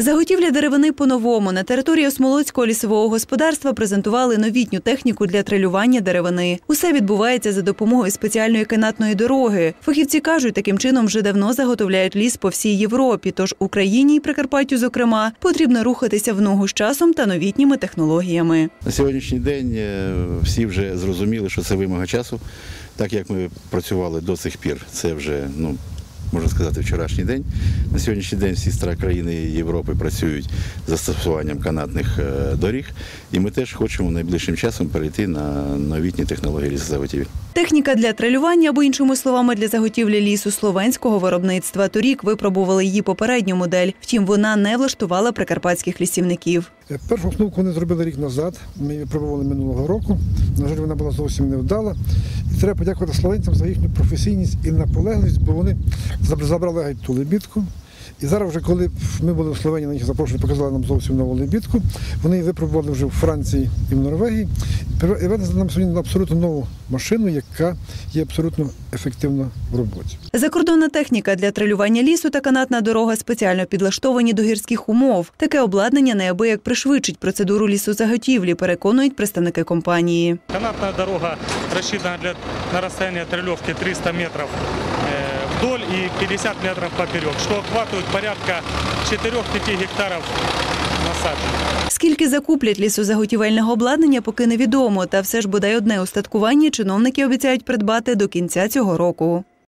Заготівля деревини по-новому на території Осмолоцького лісового господарства презентували новітню техніку для трелювання деревини. Усе відбувається за допомогою спеціальної канатної дороги. Фахівці кажуть, таким чином вже давно заготовляють ліс по всій Європі. Тож Україні і Прикарпаттю, зокрема, потрібно рухатися в ногу з часом та новітніми технологіями. На сьогоднішній день е, всі вже зрозуміли, що це вимога часу. Так як ми працювали до цих пір, це вже ну. Можна сказати, вчорашній день. На сьогоднішній день всі стара країни Європи працюють з застосуванням канатних е, доріг, і ми теж хочемо найближчим часом перейти на новітні технології лісозаготівлі. Техніка для трелювання або іншими словами для заготівлі лісу словенського виробництва. Торік випробували її попередню модель. Втім, вона не влаштувала прикарпатських лісівників. Е, Першу кнопку вони зробили рік назад. Ми її пробували минулого року. На жаль, вона була зовсім невдала. Треба подякувати словенцям за їхню професійність і наполегливість, бо вони заб- забрали геть ту лебідку. І зараз, вже коли ми були в Словенії, на їх запрошення, показали нам зовсім нову лебідку. Вони її випробували вже в Франції і в Норвегії. І привезли нам сьогодні абсолютно нову машину, яка є абсолютно ефективна в роботі. Закордонна техніка для трелювання лісу та канатна дорога спеціально підлаштовані до гірських умов. Таке обладнання неабияк пришвидшить процедуру лісозаготівлі, переконують представники компанії. Канатная дорога рассчитана для, на расстояние трелевки 300 метров э, вдоль и 50 метров поперек, что охватывает порядка 4-5 гектаров насаджень. Скільки закуплять лісозаготівельного обладнання, поки невідомо. Та все ж бодай одне устаткування чиновники обіцяють придбати до кінця цього року.